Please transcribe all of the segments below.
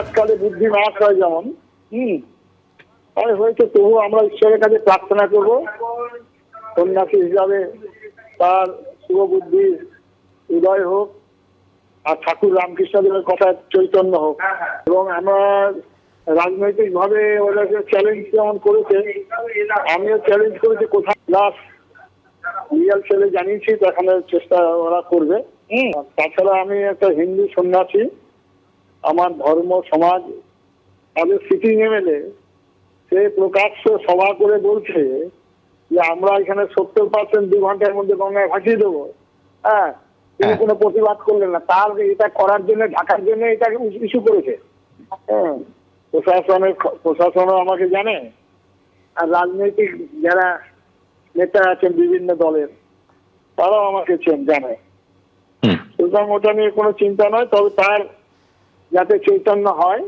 আজকালে বুদ্ধি নাশ হয় যেমন, হুম তাই হয়েছে তবু আমরা ঈশ্বরের কাছে প্রার্থনা করব। সন্ন্যাসী হিসাবে তার শুভ বুদ্ধি উদয় হোক, আর ঠাকুর রামকৃষ্ণদেবের কথা চৈতন্য হোক। এবং আমরা রাজনৈতিক ভাবে ওদেরকে চ্যালেঞ্জ যেমন করেছে, আমিও চ্যালেঞ্জ করেছি কোথায় প্লাস রিয়াল ছেলে জানিয়েছি, দেখানোর চেষ্টা ওরা করবে। তাছাড়া আমি একটা হিন্দু সন্ন্যাসী আমার ধর্ম সমাজ তাদের সিটিং এমএলএ সে প্রকাশ্য সভা করে বলছে যে আমরা এখানে সত্তর পার্সেন্ট দু ঘণ্টার মধ্যে গঙ্গায় ভাসিয়ে দেবো। হ্যাঁ তিনি হ্যাঁ। কোনো প্রতিবাদ করলেন না। তার এটা করার জন্য ঢাকার জন্য এটা ইস্যু করেছে। হ্যাঁ প্রশাসনের প্রশাসনও আমাকে জানে। আর রাজনৈতিক যারা নেতা আছেন বিভিন্ন দলের তারাও আমাকে চেন- জানে। সুতরাং ওটা নিয়ে কোনো চিন্তা নয় তবে তার যাতে চৈতন্য হয়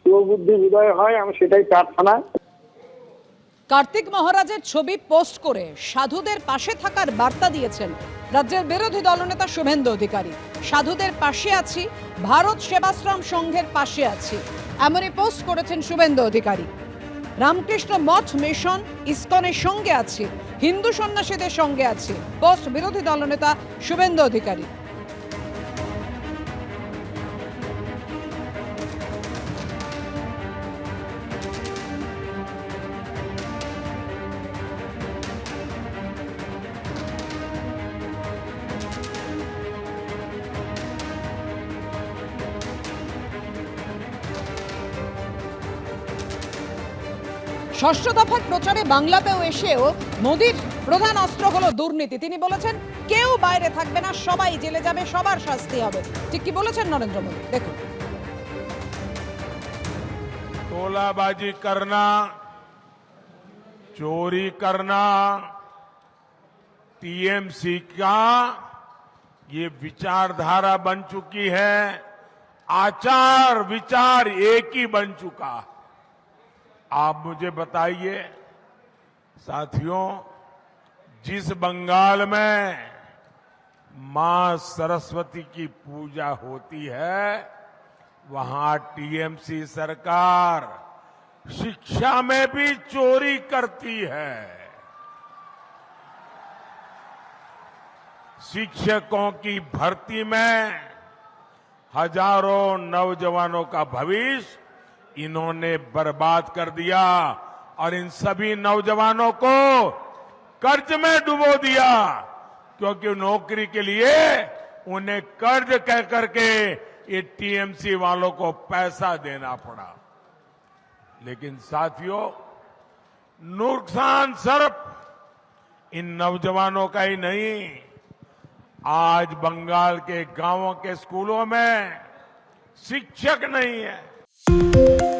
শুভবুদ্ধি হৃদয় হয়, আমি সেটাই প্রার্থনা। কার্তিক মহারাজের ছবি পোস্ট করে সাধুদের পাশে থাকার বার্তা দিয়েছেন রাজ্যের বিরোধী দলনেতা শুভেন্দু অধিকারী। সাধুদের পাশে আছি, ভারত সেবাশ্রম সংঘের পাশে আছি, এমনই পোস্ট করেছেন শুভেন্দু অধিকারী। রামকৃষ্ণ মঠ মিশন ইসকনের সঙ্গে আছি, হিন্দু সন্ন্যাসীদের সঙ্গে আছি, পোস্ট বিরোধী দলনেতা শুভেন্দু অধিকারী। ষষ্ঠ দফার প্রচারে বাংলাতেও এসেও মোদির প্রধান অস্ত্র হলো দুর্নীতি তিনি বলেছেন কেউ বাইরে থাকবে না সবাই জেলে যাবে সবার শাস্তি হবে ঠিক কি বলেছেন নরেন্দ্র মোদী দেখুন तोलाबाजी करना चोरी करना टीएमसी का ये विचारधारा बन चुकी है आचार विचार एक ही बन चुका है आप मुझे बताइए, साथियों, जिस बंगाल में माँ सरस्वती की पूजा होती है, वहाँ टीएमसी सरकार शिक्षा में भी चोरी करती है। शिक्षकों की भर्ती में हज़ारों नौजवानों का भविष्य इन्होंने बर्बाद कर दिया और इन सभी नौजवानों को कर्ज में डुबो दिया, क्योंकि नौकरी के लिए उन्हें कर्ज कह करके ये टीएमसी वालों को पैसा देना पड़ा। लेकिन साथियों, नुकसान सिर्फ़ इन नौजवानों का ही नहीं, आज बंगाल के गाँवों के स्कूलों में शिक्षक नहीं है। Thank you.